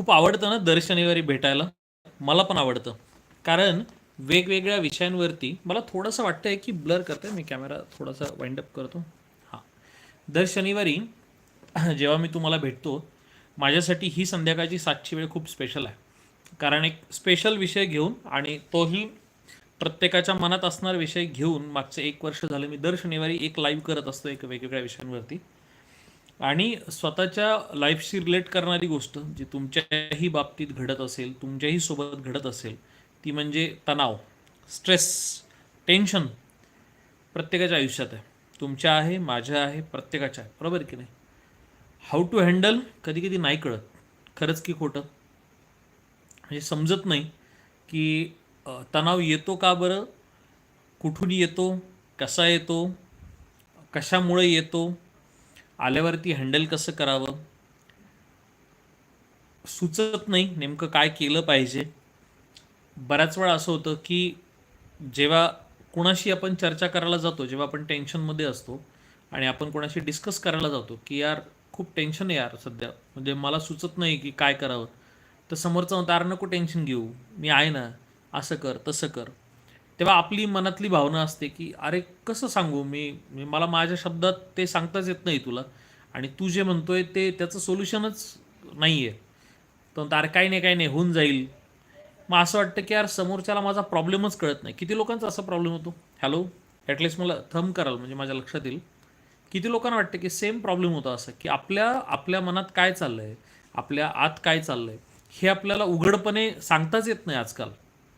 खूप आवडतं ना दर शनिवारी भेटायला? मला पण आवडतं. कारण वेगवेगळ्या विषयांवरती मला थोडंसं वाटतंय की ब्लर करते मी कॅमेरा थोडासा वाइंडअप करतो. हां. दर शनिवारी जेव्हा मी तुम्हाला भेटतो माझ्यासाठी ही संध्याकाळची सातची वेळ खूप स्पेशल आहे. कारण एक स्पेशल विषय घेऊन आणि तोही प्रत्येकाच्या मनात असणारा विषय घेऊन मागचे एक वर्ष झालं मी दर शनिवारी एक लाईव्ह करत असतो एक वेगवेगळ्या विषयांवरती. आणि स्वतःच्या लाईफशी रिलेट करणारी गोष्ट जी तुमच्याही बाबतीत घडत असेल तुमच्याही सोबत घडत असेल ती म्हणजे तणाव स्ट्रेस टेन्शन प्रत्येकाच्या आयुष्यात आहे. तुमच्या आहे माझ्या आहे प्रत्येकाच्या आहे. बरोबर की नाही? हाऊ टू हँडल कधी कधी नाही कळत. खरंच की खोटं? म्हणजे समजत नाही की तणाव येतो का बरं? कुठून येतो? कसा येतो? कशामुळे येतो? आल्यावरती हँडल कसं करावं? सुचत नाही नेमकं काय केलं पाहिजे? बऱ्याच वेळा असं होतं की जेव्हा कोणाशी आपण चर्चा करायला जातो जेव्हा आपण टेन्शनमध्ये असतो आणि आपण कोणाशी डिस्कस करायला जातो की यार खूप टेन्शन आहे यार सध्या. म्हणजे मला सुचत नाही की काय करावं. तर समोरचं म्हणतं अरे नको टेन्शन घेऊ. मी आहे ना असं कर तसं कर. तेव्हा आपली मनातली भावना असते की अरे कसं सांगू मी? मला माझ्या शब्दात ते सांगताच येत नाही तुला. आणि तू जे म्हणतोय ते त्याचं सोल्युशनच नाही आहे तर अरे काही नाही काही नाही होऊन जाईल. मग असं वाटतं की यार समोरच्याला माझा प्रॉब्लेमच कळत नाही. किती लोकांचा असा प्रॉब्लेम होतो? हॅलो ॲटलिस्ट मला थंब कराल म्हणजे माझ्या लक्षात येईल किती लोकांना वाटतं की सेम प्रॉब्लेम होता असं की आपल्या आपल्या मनात काय चाललं आहे आपल्या आत काय चाललं आहे हे आपल्याला उघडपणे सांगताच येत नाही आजकाल.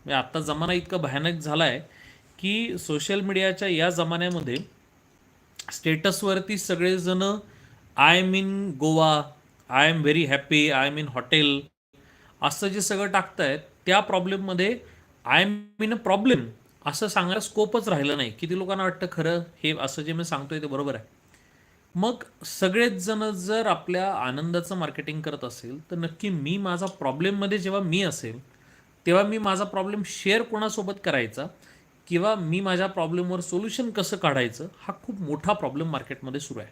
म्हणजे आत्ता जमाना इतका भयानक झाला आहे की सोशल मीडियाच्या या जमान्यामध्ये स्टेटसवरती सगळेजण I am in Goa I am very happy I am in hotel असं जे सगळं टाकतायत त्या प्रॉब्लेममध्ये I am in a problem असं सांगायला स्कोपच राहिलं नाही. किती लोकांना वाटतं खरं हे असं जे मी सांगतोय ते बरोबर आहे. मग सगळेच जण जर आपल्या आनंदाचं मार्केटिंग करत असेल तर नक्की मी माझा प्रॉब्लेममध्ये जेव्हा मी असेल तेव्हा मी माझा प्रॉब्लेम शेअर कोणासोबत करायचा किंवा मी माझ्या प्रॉब्लेमवर सोल्युशन कसं काढायचं हा खूप मोठा प्रॉब्लेम मार्केटमध्ये सुरू आहे.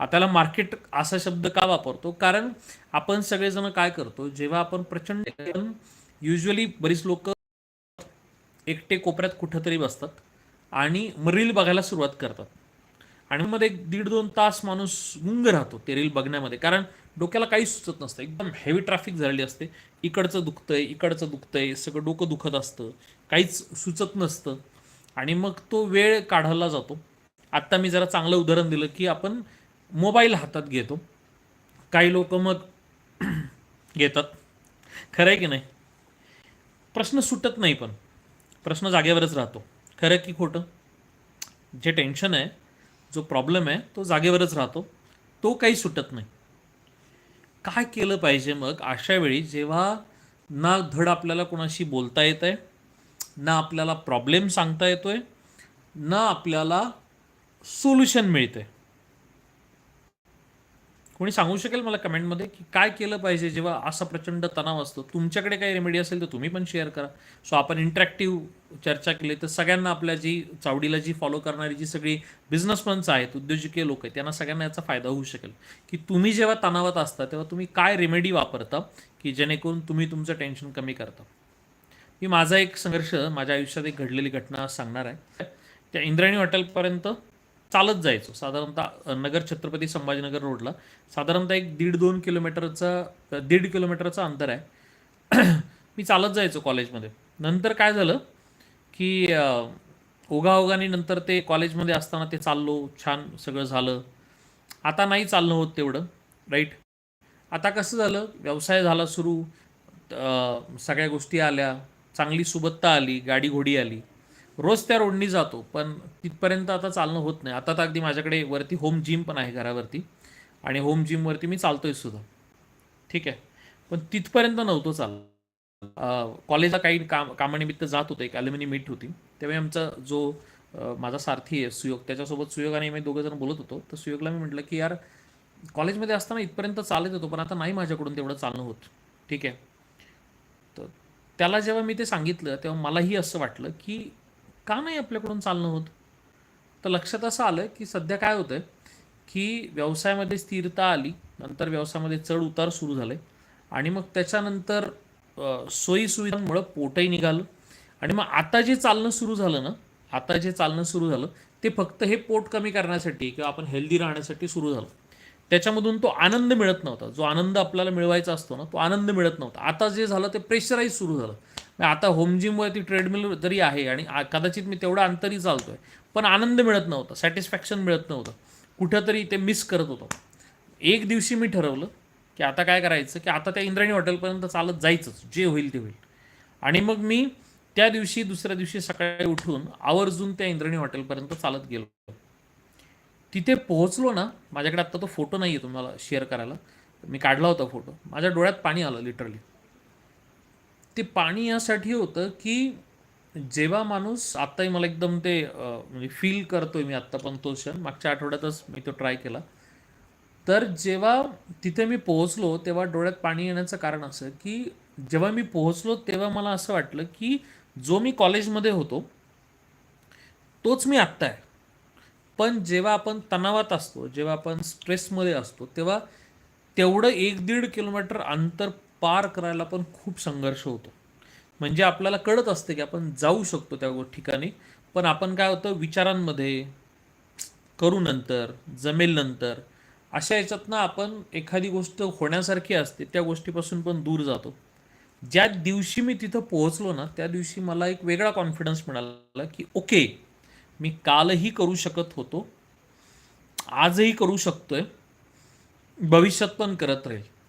आताला मार्केट असा शब्द का वापरतो? कारण आपण सगळेजण काय करतो जेव्हा आपण प्रचंड युजली बरीच लोक एकटे कोपऱ्यात कुठंतरी बसतात आणि रील बघायला सुरुवात करतात. आणि मग एक दीड दोन तास माणूस गुंग राहतो ते रील बघण्यामध्ये. कारण डोक्याला काही सुचत नसतं. एकदम हेवी ट्रॅफिक झालेली असते. इकडचं दुखतंय इकडचं दुखतंय सगळं डोकं दुखत असतं. काहीच सुचत नसतं. आणि मग तो वेळ काढायला जातो. आत्ता मी जरा चांगलं उदाहरण दिलं की आपण मोबाईल हातात घेतो. काही लोक मग घेतात. खरं आहे की नाही? प्रश्न सुटत नाही पण. प्रश्न जागेवरच राहतो. खरं की खोटं? जे टेन्शन आहे जो प्रॉब्लेम आहे तो जागेवरच राहतो. तो काही सुटत नाही. काय केलं पाहिजे मग? अशा वेळी जेव्हा ना धड आपल्याला कोणाशी बोलता येत आहे ना आपल्याला प्रॉब्लेम सांगता येतो आहे ना आपल्याला सोल्युशन मिळतं आहे कोणी सांगू शकेल मला कमेंटमध्ये की काय केलं पाहिजे जेव्हा असा प्रचंड तणाव असतो? तुमच्याकडे काही रेमेडी असेल तर तुम्ही पण शेअर करा. सो आपण इंटरॅक्टिव्ह चर्चा केली तर सगळ्यांना आपल्या जी चावडीला जी फॉलो करणारी जी सगळी बिझनेसमन्स आहेत उद्योजकीय लोक आहेत त्यांना सगळ्यांना याचा फायदा होऊ शकेल. की तुम्ही जेव्हा तणावात असता तेव्हा तुम्ही काय रेमेडी वापरता की जेणेकरून तुम्ही तुमचं टेन्शन कमी करता? मी माझा एक संघर्ष माझ्या आयुष्यात एक घडलेली घटना सांगणार आहे. त्या इंद्रायणी हॉटेलपर्यंत चालत जायचो. साधारणतः नगर छत्रपती संभाजीनगर रोडला. साधारणतः एक दीड दोन किलोमीटरचा दीड किलोमीटरचं अंतर आहे. मी चालत जायचो कॉलेजमध्ये. नंतर काय झालं की ओघाओघाने नंतर ते कॉलेजमध्ये असताना ते चाललो. छान सगळं झालं. आता नाही चालणं होत तेवढं राईट? आता कसं झालं? व्यवसाय झाला सुरू. सगळ्या गोष्टी आल्या. चांगली सुबत्ता आली. गाडी घोडी आली. रोज त्या रोडनी जातो पण तिथपर्यंत आता चालणं होत नाही. आता तर अगदी माझ्याकडे वरती होम जिम पण आहे घरावरती. आणि होम जिमवरती मी चालतोय सुद्धा. ठीक आहे? पण तिथपर्यंत नव्हतो चाल कॉलेजला काही काम कामानिमित्त जात होतं. एक ॲल्युमिनी मीट होती. त्यावेळी आमचा जो माझा सारथी आहे सुयोग त्याच्यासोबत सुयोग आणि मी दोघं जण बोलत होतो. तर सुयोगला मी म्हटलं की यार कॉलेजमध्ये असताना इथपर्यंत चालत होतो पण आता नाही माझ्याकडून तेवढं चालणं होत. ठीक आहे? तर त्याला जेव्हा मी ते सांगितलं तेव्हा मलाही असं वाटलं की का नाही आपल्याकडून चालणं होत? तर लक्षात असं आलं की सध्या काय होतं की व्यवसायामध्ये स्थिरता आली नंतर व्यवसायामध्ये चढ उतार सुरू झाले आणि मग त्याच्यानंतर सोयीसुविधांमुळं पोटही निघालं आणि मग आता जे चालणं सुरू झालं ना आता जे चालणं सुरू झालं ते फक्त हे पोट कमी करण्यासाठी किंवा आपण हेल्दी राहण्यासाठी सुरू झालं. त्याच्यामधून तो आनंद मिळत नव्हता. जो आनंद आपल्याला मिळवायचा असतो ना तो आनंद मिळत नव्हता. आता जे झालं ते प्रेशराईज सुरू झालं. आता होम जिमवरती ट्रेडमिल जरी आहे आणि कदाचित मी तेवढा अंतरी चालतोय पण आनंद मिळत नव्हता सॅटिस्फॅक्शन मिळत नव्हतं. कुठंतरी ते मिस करत होतो. एक दिवशी मी ठरवलं की आता काय करायचं की आता त्या इंद्रायणी हॉटेलपर्यंत चालत जायचंच जे होईल ते होईल. आणि मग मी त्या दिवशी दुसऱ्या दिवशी सकाळी उठून आवर्जून त्या इंद्रायणी हॉटेलपर्यंत चालत गेलो. तिथे पोहोचलो ना माझ्याकडे आत्ता तो फोटो नाही आहे तुम्हाला शेअर करायला. मी काढला होता फोटो. माझ्या डोळ्यात पाणी आलं लिटरली ते पाणी यासाठी होतं की जेव्हा माणूस आत्ताही मला एकदम ते म्हणजे फील करतोय मी आत्ता पण तो क्षण मागच्या आठवड्यातच मी तो ट्राय केला. तर जेव्हा तिथे मी पोहोचलो तेव्हा डोळ्यात पाणी येण्याचं कारण असं की जेव्हा मी पोहोचलो तेव्हा मला असं वाटलं की जो मी कॉलेजमध्ये होतो तोच मी आत्ता आहे. पण जेव्हा आपण तणावात असतो जेव्हा आपण स्ट्रेसमध्ये असतो तेव्हा तेवढं एक दीड किलोमीटर अंतर पार करायला पण खूप संघर्ष होतो. म्हणजे आपल्याला कळत असते की आपण जाऊ शकतो त्या गो- ठिकाणी पण आपण काय होतं विचारांमध्ये करू नंतर जमेल नंतर अशा याच्यातनं आपण एखादी गोष्ट होण्यासारखी असते त्या गोष्टीपासून पण दूर जातो. ज्या दिवशी मी तिथं पोहोचलो ना त्या दिवशी मला एक वेगळा कॉन्फिडन्स मिळाला की ओके मी कालही करू शकत होतो आजही करू शकतोय भविष्यात पण करत राहील.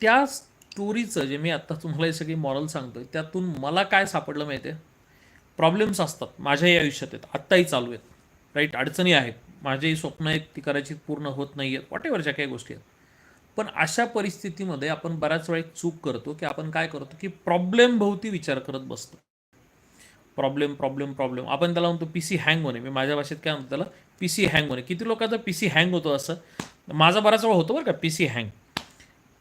त्या स्टोरीचं जे मी आत्ता तुम्हाला हे सगळी मॉरल सांगतोय त्यातून मला काय सापडलं माहिती आहे प्रॉब्लेम्स असतात माझ्याही आयुष्यात. आहेत आत्ताही चालू आहेत. राईट अडचणी आहेत. माझेही स्वप्न आहेत ती करायची पूर्ण होत नाही आहेत वॉट एव्हर काही गोष्टी आहेत. पण अशा परिस्थितीमध्ये आपण बऱ्याच वेळा एक चूक करतो की आपण काय करतो की प्रॉब्लेम भोवती विचार करत बसतो. प्रॉब्लेम प्रॉब्लेम प्रॉब्लेम आपण त्याला म्हणतो पी सी हँग होणे मी माझ्या भाषेत काय म्हणतो त्याला? पी सी हँग होणे किती लोकांचा पी सी हँग होतो असं? माझा बराच वेळा होतो बरं का पी सी हँग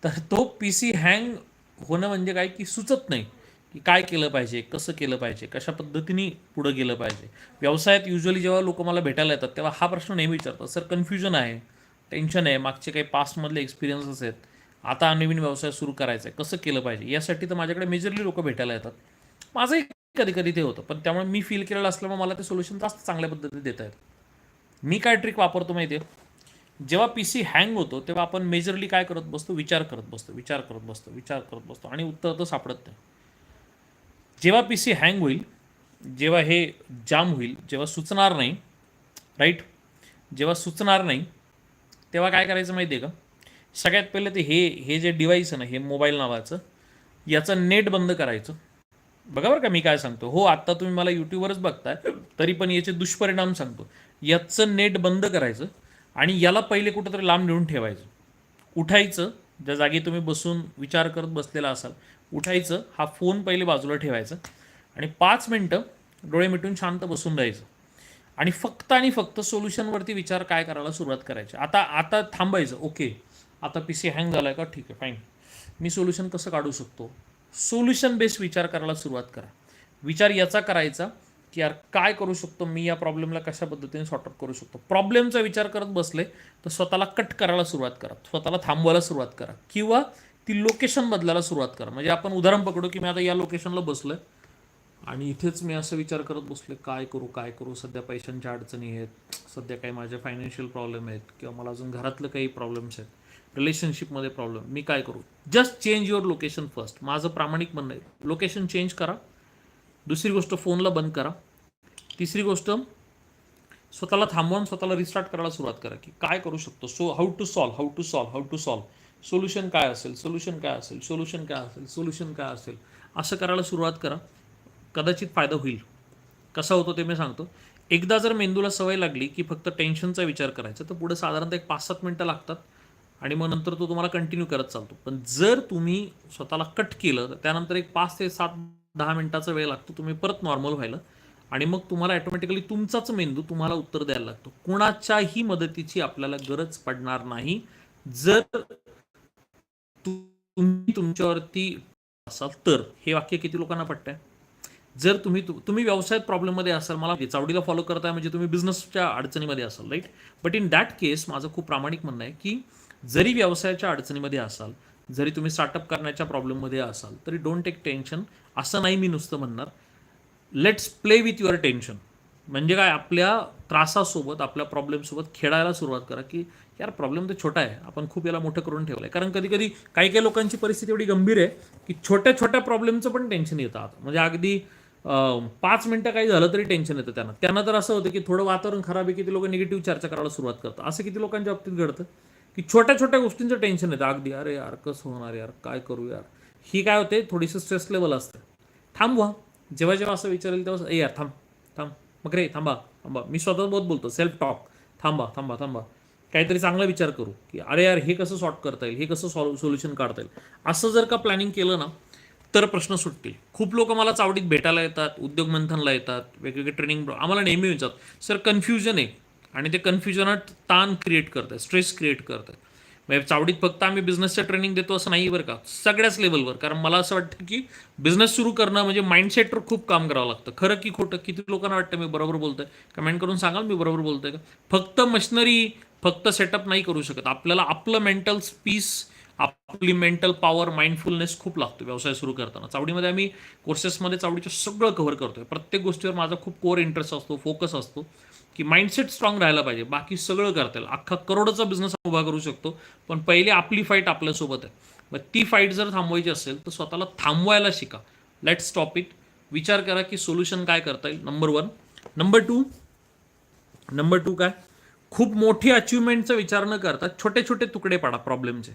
तर तो पी सी हँग होणं म्हणजे काय की सुचत नाही की काय केलं पाहिजे कसं केलं पाहिजे कशा पद्धतीने पुढं गेलं पाहिजे. व्यवसायात युजली जेव्हा लोक मला भेटायला येतात तेव्हा हा प्रश्न नेहमी विचारतात. सर कन्फ्युजन आहे टेन्शन आहे मागचे काही पास्टमधले एक्सपिरियन्सेस आहेत. आता नवीन व्यवसाय सुरू करायचा आहे कसं केलं पाहिजे? यासाठी तर माझ्याकडे मेजरली लोक भेटायला येतात. माझंही कधी कधी ते होतं पण त्यामुळे मी फील केलेलं असल्यामुळे मला ते सोल्युशन जास्त चांगल्या पद्धतीने देता आहेत मी काय ट्रिक वापरतो माहिती आहे जेव्हा पी सी हँग होतो तेव्हा आपण मेजरली काय करत बसतो? विचार करत बसतो विचार करत बसतो विचार करत बसतो आणि उत्तर तर सापडत नाही. जेव्हा पी सी हँग होईल जेव्हा हे जाम होईल जेव्हा सुचणार नाही राईट जेव्हा सुचणार नाही तेव्हा काय करायचं माहिती आहे का? सगळ्यात पहिले ते हे हे जे डिव्हाइस आहे ना हे मोबाईल नावाचं याचं नेट बंद करायचं. बघा बरं का मी काय सांगतो. हो आत्ता तुम्ही मला यूट्यूबवरच बघताय तरी पण याचे दुष्परिणाम सांगतो. याचं नेट बंद करायचं. आणि याला पहिले कुठंतरी लांब नेऊन ठेवायचं. उठायचं ज्या जागी तुम्ही बसून विचार करत बसलेला असाल उठायचं हा फोन पहिले बाजूला ठेवायचा आणि पाच मिनटं डोळे मिटून शांत बसून राहायचं. आणि फक्त आणि फक्त सोल्युशनवरती विचार काय करायला सुरुवात करायची. आता आता थांबायचं ओके आता पी सी हँग झाला आहे का? ठीक आहे फाईन मी सोल्युशन कसं काढू शकतो? सोल्युशन बेस्ड विचार करायला सुरुवात करा. विचार याचा करायचा की यार काय करू शकतो मी या प्रॉब्लेमला कशा पद्धतीने सॉर्ट आउट करू शकतो? प्रॉब्लेमचा विचार करत बसले तर स्वतःला कट करायला सुरुवात करा. स्वतःला थांबवायला सुरुवात करा. किंवा ती लोकेशन बदलायला सुरुवात करा. म्हणजे आपण उदाहरण पकडू की मी आता या लोकेशनला आहे आणि इथेच मी असं विचार करत बसले काय करू काय करू? सध्या पैशांच्या अडचणी आहेत सध्या काही माझे फायनान्शियल प्रॉब्लेम आहेत किंवा मला अजून घरातलं काही प्रॉब्लेम्स आहेत रिलेशनशिपमध्ये प्रॉब्लेम मी काय करू? Just change your location first माझं प्रामाणिक म्हणणं आहे. लोकेशन चेंज करा. दुसरी गोष्ट फोनला बंद करा. तिसरी गोष्ट स्वतःला थांबवून स्वतःला रिस्टार्ट करायला सुरुवात करा की काय करू शकतो? So how to solve how to solve how to solve solution काय असेल? सोल्युशन काय असेल? सोल्युशन काय असेल? सोल्युशन काय असेल? असं करायला सुरुवात करा. कदाचित फायदा होईल. कसा होतो ते मी सांगतो. एकदा जर मेंदूला सवय लागली की फक्त टेन्शनचा विचार करायचा तर पुढे साधारणतः एक पाच सात मिनटं लागतात आणि मग नंतर तो तुम्हाला कंटिन्यू करत चालतो. पण जर तुम्ही स्वतःला कट केलं तर त्यानंतर एक पाच ते सात दहा मिनटाचा वेळ लागतो तुम्ही परत नॉर्मल व्हायला. आणि मग तुम्हाला ॲटोमॅटिकली तुमचाच मेंदू तुम्हाला उत्तर द्यायला लागतो. कुणाच्याही मदतीची आपल्याला गरज पडणार नाही. जर तुम्ही तुमच्यावरती असाल तर. हे वाक्य किती लोकांना पटतंय? जर तुम्ही तुम्ही व्यवसायात प्रॉब्लेममध्ये असाल मला चावडीला फॉलो करताय म्हणजे तुम्ही बिझनेसच्या अडचणीमध्ये असाल right but in that case माझं खूप प्रामाणिक म्हणणं आहे की जरी व्यवसायाच्या अडचणीमध्ये असाल जरी तुम्ही स्टार्टअप करण्याच्या प्रॉब्लेममध्ये असाल तरी डोंट टेक टेन्शन असं नाही मी नुसतं म्हणणार. Let's play with your tension म्हणजे काय आपल्या त्रासासोबत आपल्या प्रॉब्लेमसोबत खेळायला सुरुवात करा की यार प्रॉब्लेम तर छोटा आहे आपण खूप याला मोठं करून ठेवलं आहे कारण कधी कधी काही काही लोकांची परिस्थिती एवढी गंभीर आहे की छोट्या छोट्या प्रॉब्लेमचं पण टेन्शन येतं आता. म्हणजे अगदी पाच मिनटं काही झालं तरी टेन्शन येतं त्यांना. त्यांना तर असं होतं की थोडं वातावरण खराब आहे की ते लोक निगेटिव्ह चर्चा करायला सुरुवात करतात. असं किती लोकांच्या बाबतीत घडतं की छोट्या छोट्या गोष्टींचं टेन्शन येतं. अगदी अरे यार कसं होणार यार काय करू यार. ही काय होते थोडीशी स्ट्रेस लेवल असतं. थांबवा. जेव्हा जेव्हा असं विचारेल तेव्हा ए यार थांब थांब मग रे थांबा थांबा. मी स्वतः बहुत बोलतो सेल्फ टॉक थांबा थांबा थांबा. काहीतरी चांगला विचार करू की अरे यार हे कसं सॉर्ट करता येईल? हे कसं सॉल्व सोल्युशन काढता येईल? असं जर का प्लॅनिंग केलं ना तर प्रश्न सुटतील. खूप लोक मला चावडीत भेटायला येतात उद्योग मंथनला येतात वेगवेगळे ट्रेनिंग आम्हाला नेहमी विचारतात सर कन्फ्युजन आहे. आणि ते कन्फ्युजनात ताण क्रिएट करत आहे स्ट्रेस क्रिएट करत आहे म्हणजे चावडीत फक्त आम्ही बिझनेसचं ट्रेनिंग देतो असं नाही बरं का. सगळ्याच लेवलवर कारण मला असं वाटतं की बिझनेस सुरू करणं म्हणजे माइंडसेटवर खूप काम करावं लागतं. खरं की खोटं किती लोकांना वाटतं मी बरोबर बोलतोय. कमेंट करून सांगाल मी बरोबर बोलतोय का? फक्त मशिनरी फक्त सेटअप नाही करू शकत. आपल्याला आपलं मेंटल पीस आपली मेंटल पॉवर माइंडफुलनेस खूप लागतो व्यवसाय सुरू करताना. चावडीमध्ये आम्ही कोर्सेसमध्ये चावडीचं सगळं कव्हर करतोय. प्रत्येक गोष्टीवर माझा खूप कोर इंटरेस्ट असतो फोकस असतो. की माइंडसेट स्ट्रॉंग राहायला पाहिजे. बाकी सगळं करता येईल. अख्खा करोडचा बिझनेस उभा करू शकतो पण पहिले आपली फाईट आपल्यासोबत आहे. मग ती फाईट जर थांबवायची असेल तर स्वतःला थांबवायला शिका. लेट स्टॉप इट विचार करा की सोल्युशन काय करता येईल. Number one number two number two काय? खूप मोठी अचिव्हमेंटचा विचार न करता छोटे छोटे तुकडे पाडा प्रॉब्लेमचे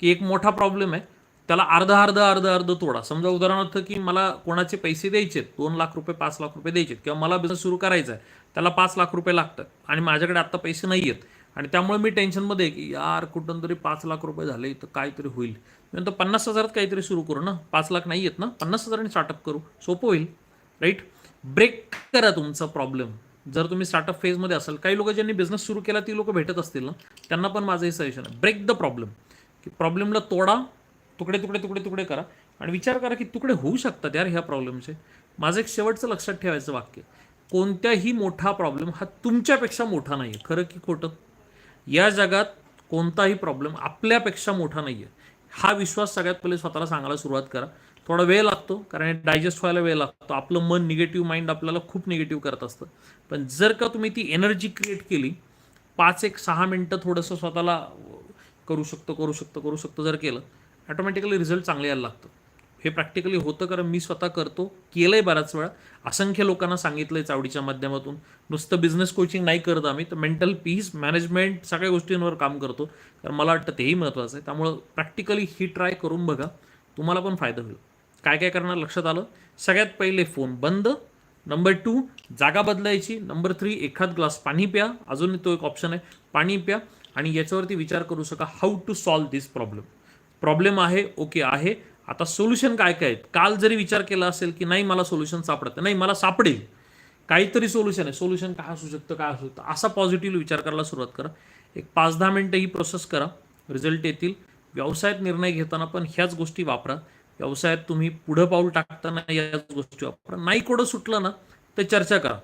की एक मोठा प्रॉब्लेम आहे. त्याला अर्ध अर्ध अर्ध अर्ध तोडा. समजा उदाहरणार्थ की मला कोणाचे पैसे द्यायचे दोन लाख रुपये पाच लाख रुपये द्यायचे किंवा मला बिझनेस सुरू करायचा आहे त्याला पाच लाख रुपये लागतात आणि माझ्याकडे आत्ता पैसे नाही आहेत. आणि त्यामुळे मी टेन्शनमध्ये आहे की यार कुठून तरी पाच लाख रुपये झाले तर काहीतरी होईल. मी पन्नास हजारात काहीतरी सुरू करू ना. पाच लाख नाही आहेत ना. पन्नास हजारांनी स्टार्टअप करू. सोपं होईल. राईट ब्रेक करा तुमचा प्रॉब्लेम जर तुम्ही स्टार्टअप फेजमध्ये असाल काही लोक ज्यांनी बिझनेस सुरू केला ती लोक भेटत असतील ना. त्यांना पण माझं हे सजेशन आहे. ब्रेक द प्रॉब्लेम की प्रॉब्लेमला तोडा तुकडे तुकडे तुकडे तुकडे करा. आणि विचार करा की तुकडे होऊ शकतात यार ह्या प्रॉब्लेमचे माझं एक शेवटचं लक्षात ठेवायचं वाक्य. कोणत्याही मोठा प्रॉब्लेम हा तुमच्यापेक्षा मोठा नाही आहे खरं की खोटं? या जगात कोणताही प्रॉब्लेम आपल्यापेक्षा मोठा नाही आहे हा विश्वास सगळ्यात पहिले स्वतःला सांगायला सुरुवात करा. थोडा वेळ लागतो कारण डायजेस्ट व्हायला वेळ लागतो. आपलं मन निगेटिव्ह माइंड आपल्याला खूप निगेटिव्ह करत असतं. पण जर का तुम्ही ती एनर्जी क्रिएट केली पाच एक सहा मिनटं थोडंसं स्वतःला करू शकतो करू शकतो करू शकतो जर केलं ॲटोमॅटिकली रिझल्ट चांगले यायला लागतो. हे प्रॅक्टिकली होतं कारण मी स्वतः करतो केलं आहे बऱ्याच वेळा. असंख्य लोकांना सांगितलं आहे चावडीच्या माध्यमातून. नुसतं बिझनेस कोचिंग नाही करत आम्ही तर मेंटल पीस मॅनेजमेंट सगळ्या गोष्टींवर काम करतो. कारण मला वाटतं तेही महत्त्वाचं आहे. त्यामुळं प्रॅक्टिकली ही ट्राय करून बघा तुम्हाला पण फायदा होईल. काय काय करणार लक्षात आलं? सगळ्यात पहिले फोन बंद. नंबर टू जागा बदलायची. नंबर थ्री एखाद ग्लास पाणी प्या. अजूनही तो एक ऑप्शन आहे पाणी प्या. आणि याच्यावरती विचार करू शका how to solve this problem problem आहे ओके आहे. आता सोल्युशन काय काय आहेत? काल जरी विचार केला असेल की नाही मला सोल्युशन सापडत नाही मला सापडेल. काहीतरी सोल्युशन आहे. सोल्युशन काय असू शकतं काय असू शकतं? असा पॉझिटिव्ह विचार करायला सुरुवात करा. एक पाच दहा मिनटं ही प्रोसेस करा. रिझल्ट येतील. व्यवसायात निर्णय घेताना पण ह्याच गोष्टी वापरा. व्यवसायात तुम्ही पुढं पाऊल टाकताना याच गोष्टी वापरा. नाही कोडं सुटलं ना तर चर्चा करा.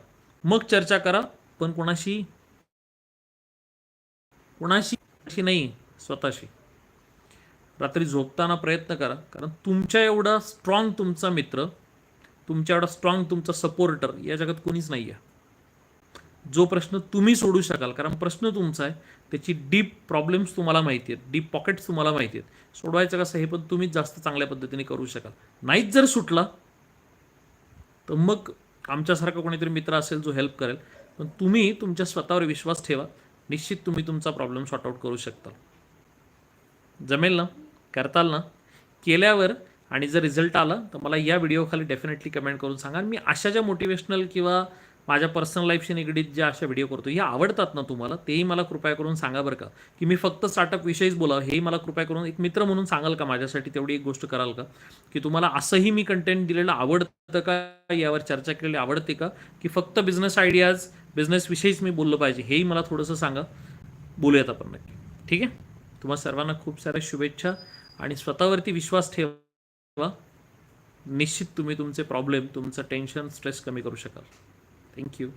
मग चर्चा करा पण कोणाशी? कोणाशी? कोणाशी नाही स्वतःशी. रात्री झोपताना प्रयत्न करा. कारण तुमच्या एवढा स्ट्रॉंग तुमचा मित्र तुमच्या एवढा स्ट्रॉंग तुमचा सपोर्टर या जगात कोणीच नाही आहे जो प्रश्न तुम्ही सोडू शकाल कारण प्रश्न तुमचा आहे त्याची डीप प्रॉब्लेम्स तुम्हाला माहिती आहेत डीप पॉकेट्स तुम्हाला माहिती आहेत. सोडवायचं कसं हे पण तुम्हीच जास्त चांगल्या पद्धतीने करू शकाल. नाहीच जर सुटला तर मग आमच्यासारखा कोणीतरी मित्र असेल जो हेल्प करेल. पण तुम्ही तुमच्या स्वतःवर विश्वास ठेवा. निश्चित तुम्ही तुमचा प्रॉब्लेम सॉर्ट आउट करू शकता. जमेल ना? करताल ना केल्यावर आणि जर रिझल्ट आला तर मला या व्हिडिओखाली डेफिनेटली कमेंट करून सांगा. मी अशा ज्या मोटिवेशनल किंवा माझ्या पर्सनल लाईफशी निगडीत ज्या अशा व्हिडिओ करतो हे आवडतात ना तुम्हाला? तेही मला कृपया करून सांगा बरं का. की मी फक्त स्टार्टअप विषयीच बोलावं हेही मला कृपया करून एक मित्र म्हणून सांगाल का माझ्यासाठी तेवढी एक गोष्ट कराल का? की तुम्हाला असंही मी कंटेंट दिलेलं आवडतं का? यावर चर्चा केलेली आवडते का? की फक्त बिझनेस आयडियाज बिझनेस विषयीच मी बोललं पाहिजे हेही मला थोडंसं सांगा. बोलूयात आपण नक्की. ठीक आहे? तुम्हाला सर्वांना खूप साऱ्या शुभेच्छा. आणि स्वतःवरती विश्वास ठेवा. निश्चित तुम्ही तुमचे प्रॉब्लेम तुमचं टेन्शन स्ट्रेस कमी करू शकाल. थँक्यू